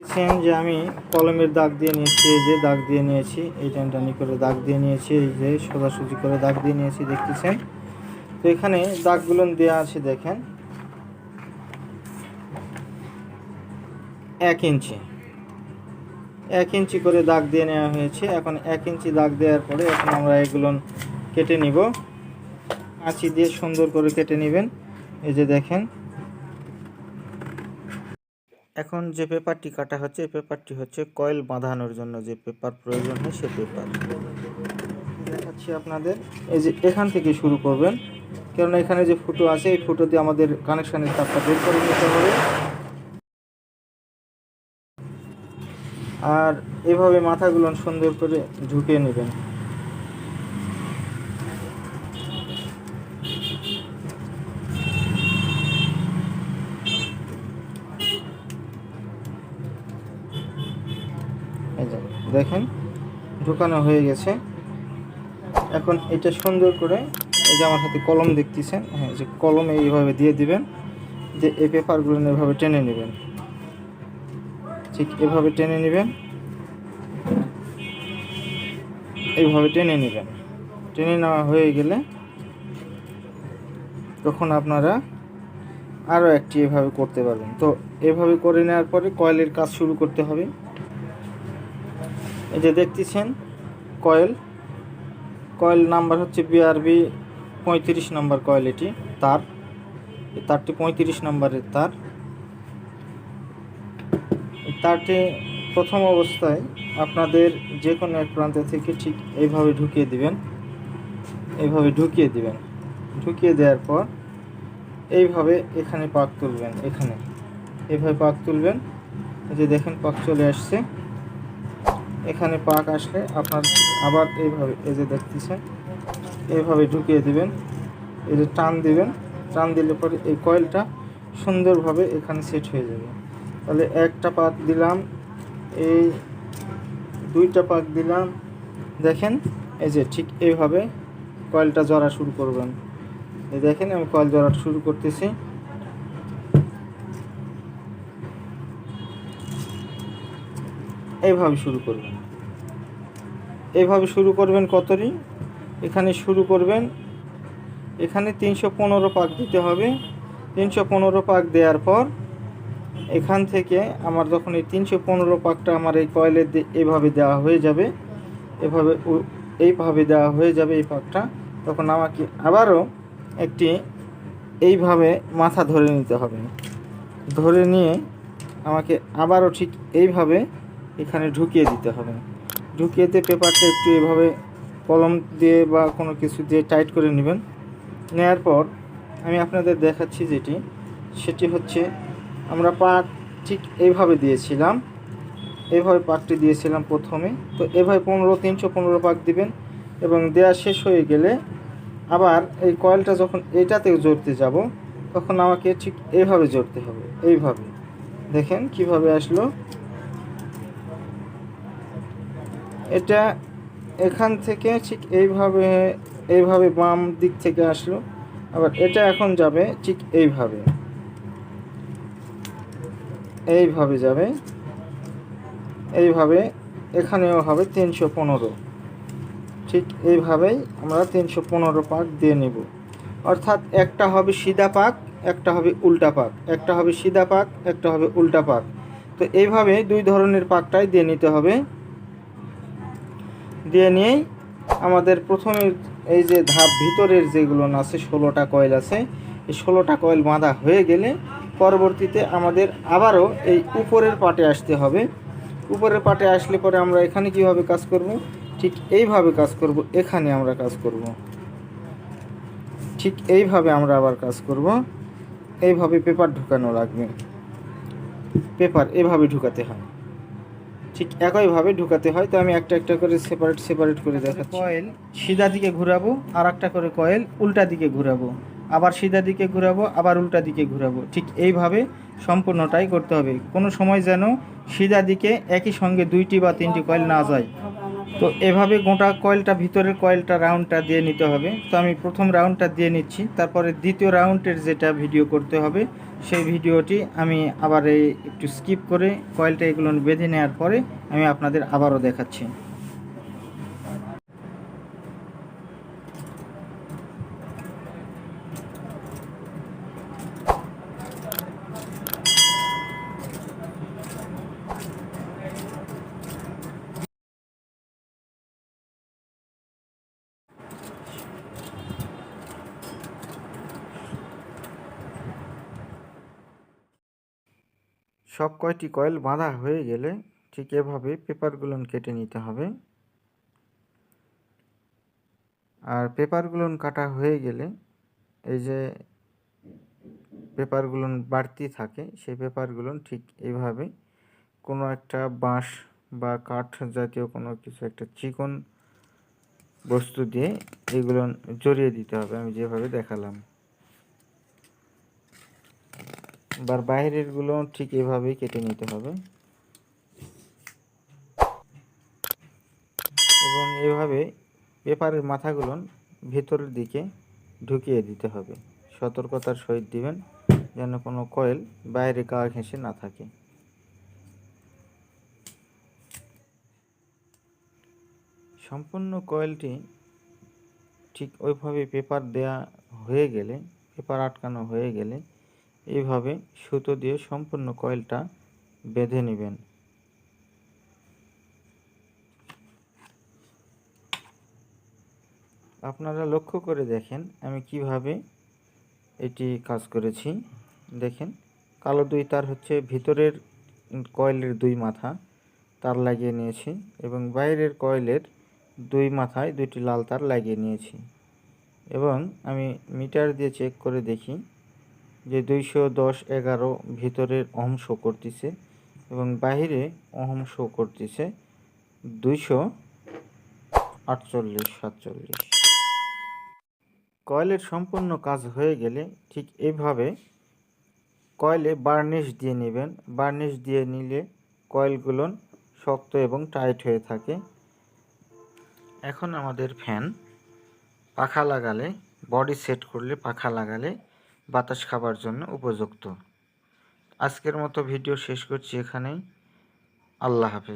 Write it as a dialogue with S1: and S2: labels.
S1: দেখছেন যে আমি কলমের দাগ দিয়ে নিয়েছি, এই যে দাগ দিয়ে নিয়েছি, এই টানটানি করে দাগ দিয়ে নিয়েছি, এই যে সোজাসুজি করে দাগ দিয়ে নিয়েছি, দেখতেছেন? তো এখানে দাগগুলো দেওয়া আছে, দেখেন। এক ইঞ্চি। এক ইঞ্চি করে দাগ দিয়ে নেওয়া হয়েছে। এখন এক ইঞ্চি দাগ দেওয়ার পরে এখন আমরা এগুলো কেটে নিব। আঁচি দিয়ে সুন্দর করে কেটে নেবেন। এই যে দেখেন এখন যে পেপারটি কাটা হচ্ছে, এই পেপারটি হচ্ছে কয়েল বাঁধানোর জন্য যে পেপার প্রয়োজন হয় সে পেপার। দেখাচ্ছি আপনাদের। এই যে এখান থেকে শুরু করবেন কারণ এখানে যে ফুটো আছে, এই ফুটো দিয়ে আমাদের কানেকশানের তারটা বের করে নিতে হবে। আর এভাবে মাথাগুলো সুন্দর করে ঢুকিয়ে নেবেন এই যে দেখেন, ঢুকানো হয়ে গেছে। এখন এটা সুন্দর করে, এই যে আমার হাতে কলম দেখতেছেন হ্যাঁ যে কলম এইভাবে দিয়ে দিবেন, যে এই পেপারগুলো এভাবে টেনে নেবেন। ঠিক এভাবে টেনে নেবেন। এইভাবে টেনে নেবেন। টেনে নেওয়া হয়ে গেলে তখন আপনারা আরও একটি এভাবে করতে পারবেন। তো এভাবে করে নেওয়ার পরে কয়েলের কাজ শুরু করতে হবে। এই যে দেখতেছেন কয়েল কয়েল নাম্বার হচ্ছে বিআরবি পঁয়ত্রিশ নাম্বার কয়েল এটি, তার। তারটি পঁয়ত্রিশ নাম্বারের তার। তারটি প্রথম অবস্থায় আপনাদের যে কোনো এক প্রান্ত থেকে ঠিক এইভাবে ঢুকিয়ে দিবেন। এইভাবে ঢুকিয়ে দিবেন। ঢুকিয়ে দেওয়ার পর এইভাবে এখানে পাক তুলবেন, এখানে। এইভাবে পাক তুলবেন। যে দেখেন, পাক চলে আসছে। এখানে পাক আসলে আপনার আবার এইভাবে, এই যে দেখতেছেন, এইভাবে ঢুকিয়ে দিবেন, এই যে টান দিবেন, টান দিলে পরে এই কয়েলটা সুন্দরভাবে এখানে সেট হয়ে যাবে। তাহলে একটা পাক দিলাম, এই দুইটা পাক দিলাম, দেখেন, এই যে ঠিক এইভাবে কয়েলটা জড়া শুরু করবেন। এই দেখেন আমি কয়েল জড়া শুরু করতেছি। এইভাবে শুরু করবেন। এইভাবে শুরু করবেন কতরি এখানে শুরু করবেন, এখানে তিনশো পনেরো পাক দিতে হবে। তিনশো পনেরো পাক দেওয়ার পর এখান থেকে আমার যখন এই তিনশো পনেরো পাকটা আমার এই কয়েলের এভাবে দেওয়া হয়ে যাবে, এভাবে এইভাবে দেওয়া হয়ে যাবে এই পাকটা, তখন আমাকে আবারও একটি এইভাবে মাথা ধরে নিতে হবে। ধরে নিয়ে আমাকে আবারও ঠিক এইভাবে এখানে ঢুকিয়ে দিতে হবে। ঢুকিয়ে দিয়ে পেপারটা একটু এভাবে কলম দিয়ে বা কোনো কিছু দিয়ে টাইট করে নেবেন। নেয়ার পর আমি আপনাদের দেখাচ্ছি যেটি, সেটি হচ্ছে আমরা পাট ঠিক এইভাবে দিয়েছিলাম। এইভাবে পাকটি দিয়েছিলাম প্রথমে। তো এভাবে পনেরো, তিনশো পনেরো পাক দিবেন এবং দেওয়া শেষ হয়ে গেলে আবার এই কয়েলটা যখন এইটাতে জড়তে যাব, তখন আমাকে ঠিক এইভাবে জড়তে হবে। এইভাবে। দেখেন কীভাবে আসলো। এটা এখান থেকে ঠিক এইভাবে এইভাবে বাম দিক থেকে আসলো। আবার এটা এখন যাবে ঠিক এইভাবে। এইভাবে যাবে। এইভাবে এখানেও হবে তিনশো পনেরো। ঠিক এইভাবেই আমরা তিনশো পনেরো পাক দিয়ে নেব। অর্থাৎ একটা হবে সিধা পাক, একটা হবে উল্টা পাক। একটা হবে সিধা পাক, একটা হবে উল্টা পাক। তো এইভাবে দুই ধরনের পাকটাই দিয়ে নিতে হবে। দিয়ে নিয়েই আমাদের প্রথমে এই যে ধাপ ভিতরের যেগুলো আছে ষোলোটা কয়েল আছে, এই ষোলোটা কয়েল বাঁধা হয়ে গেলে পরবর্তীতে আমাদের আবারও এই উপরের পাটে আসতে হবে। উপরের পাটে আসলে পরে আমরা এখানে কীভাবে কাজ করব? ঠিক এইভাবে কাজ করব, এখানে আমরা কাজ করব। ঠিক এইভাবে আমরা আবার কাজ করব। এইভাবে পেপার ঢুকানো লাগবে। পেপার এভাবে ঢুকাতে হয়। ঠিক একইভাবে ঢুকাতে হয় তো আমি একটা একটা করে সেপারেট সেপারেট করে দেখাচ্ছি। কয়েল সিধা দিকে ঘুরাবো আর একটা করে কয়েল উল্টা দিকে ঘুরাবো। আবার সিধা দিকে ঘুরাবো আবার উল্টা দিকে ঘুরাবো। ঠিক এইভাবে সম্পূর্ণটাই করতে হবে। কোনো সময় যেন সিধা দিকে একই সঙ্গে দুইটি বা তিনটি কয়েল না যায়। তো এভাবে গোটা কয়েলটা, ভিতরের কয়েলটা রাউন্ডটা দিয়ে নিতে হবে। তো আমি প্রথম রাউন্ডটা দিয়ে নিচ্ছি, তারপরে দ্বিতীয় রাউন্ডের যেটা ভিডিও করতে হবে, সেই ভিডিওটি আমি আবার একটু স্কিপ করে কয়েলটা এগুলো বেঁধে নেওয়ার পরে আমি আপনাদের আবারও দেখাচ্ছি। সব কয়টি কয়েল বাঁধা হয়ে গেলে ঠিক এভাবে পেপারগুলো কেটে নিতে হবে। আর পেপারগুলো কাটা হয়ে গেলে এই যে পেপারগুলো বাড়তি থাকে, সেই পেপারগুলো ঠিক এইভাবে কোনো একটা বাঁশ বা কাঠ জাতীয় কোনো কিছু, একটা চিকন বস্তু দিয়ে এগুলো জড়িয়ে দিতে হবে। আমি যেভাবে দেখালাম। এবার বাইরেরগুলো ঠিক এভাবেই কেটে নিতে হবে। এবং এভাবে পেপারের মাথাগুলো ভেতরের দিকে ঢুকিয়ে দিতে হবে। সতর্কতার সহিত দিবেন, যেন কোনো কয়েল বাইরে গা ঘেঁষে না থাকে। সম্পূর্ণ কয়েলটি ঠিক ওইভাবে পেপার দেয়া হয়ে গেলে, পেপার আটকানো হয়ে গেলে এইভাবে সুতো দিয়ে সম্পূর্ণ কয়েলটা বেঁধে নেবেন। আপনারা লক্ষ্য করে দেখেন আমি কীভাবে এটি কাজ করেছি। দেখেন, কালো দুই তার হচ্ছে ভিতরের কয়েলের দুই মাথা, তার লাগিয়ে নিয়েছি এবং বাইরের কয়েলের দুই মাথায় দুইটি লাল তার লাগিয়ে নিয়েছি। এবং আমি মিটার দিয়ে চেক করে দেখি যে দুইশো দশ এগারো ভিতরের অহম শো করতেছে এবং বাহিরে অহম শো করতেছে দুইশো আটচল্লিশ সাতচল্লিশ। কয়েলের সম্পূর্ণ কাজ হয়ে গেলে ঠিক এইভাবে কয়েলে বার্নিশ দিয়ে নেবেন। বার্নিশ দিয়ে নিলে কয়েলগুলো শক্ত এবং টাইট হয়ে থাকে। এখন আমাদের ফ্যান পাখা লাগালে, বডি সেট করলে পাখা লাগালে বাতাস খাবার জন্য উপযুক্ত। আজকের মতো ভিডিও শেষ করছি এখানেই। আল্লাহ হাফেজ।